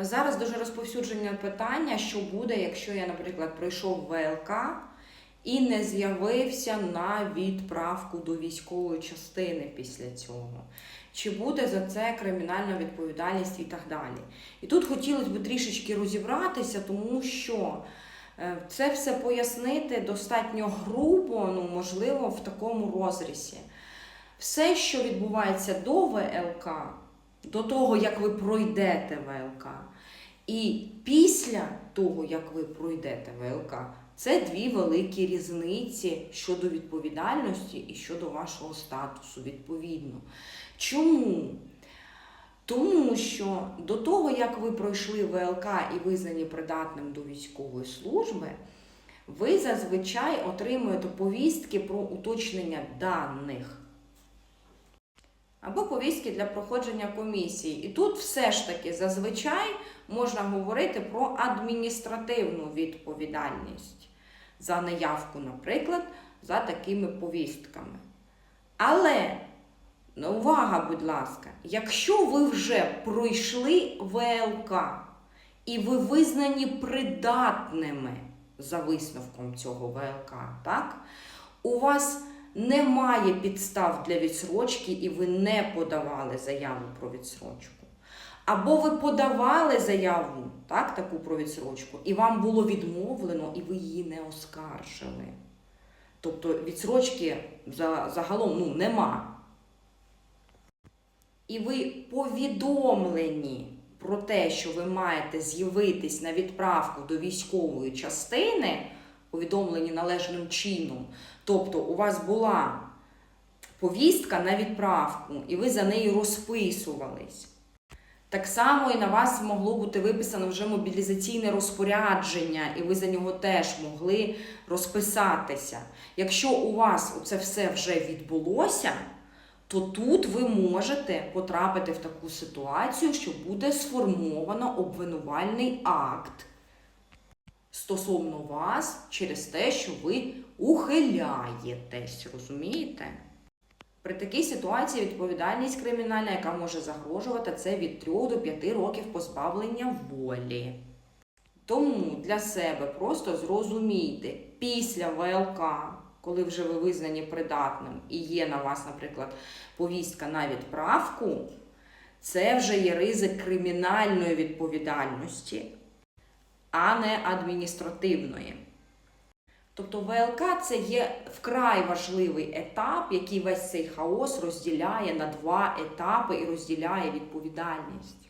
Зараз дуже розповсюджене питання, що буде, якщо я, наприклад, прийшов в ВЛК і не з'явився на відправку до військової частини після цього. Чи буде за це кримінальна відповідальність і так далі. І тут хотілося б трішечки розібратися, тому що е, це все пояснити достатньо грубо, ну можливо, в такому розрізі. Все, що відбувається до ВЛК, до того, як ви пройдете ВЛК, і після того, як ви пройдете ВЛК, це дві великі різниці щодо відповідальності і щодо вашого статусу, відповідно. Чому? Тому що до того, як ви пройшли ВЛК і визнані придатним до військової служби, ви зазвичай отримуєте повістки про уточнення даних або повістки для проходження комісії. І тут все ж таки зазвичай можна говорити про адміністративну відповідальність за неявку, наприклад, за такими повістками. Але ну, увага, будь ласка, якщо ви вже пройшли ВЛК і ви визнані придатними за висновком цього ВЛК, так? У вас немає підстав для відсрочки і ви не подавали заяву про відсрочку. Або ви подавали заяву, так, таку про відсрочку, і вам було відмовлено, і ви її не оскаржили. Тобто відсрочки загалом ну, нема. І ви повідомлені про те, що ви маєте з'явитись на відправку до військової частини, повідомлені належним чином. Тобто у вас була повістка на відправку, і ви за нею розписувались. Так само і на вас могло бути виписано вже мобілізаційне розпорядження, і ви за нього теж могли розписатися. Якщо у вас це все вже відбулося, то тут ви можете потрапити в таку ситуацію, що буде сформовано обвинувальний акт стосовно вас через те, що ви ухиляєтесь, розумієте? При такій ситуації відповідальність кримінальна, яка може загрожувати, це від 3 до 5 років позбавлення волі. Тому для себе просто зрозумійте, після ВЛК, коли вже ви визнані придатним і є на вас, наприклад, повістка на відправку, це вже є ризик кримінальної відповідальності, а не адміністративної. Тобто ВЛК це є вкрай важливий етап, який весь цей хаос розділяє на два етапи і розділяє відповідальність.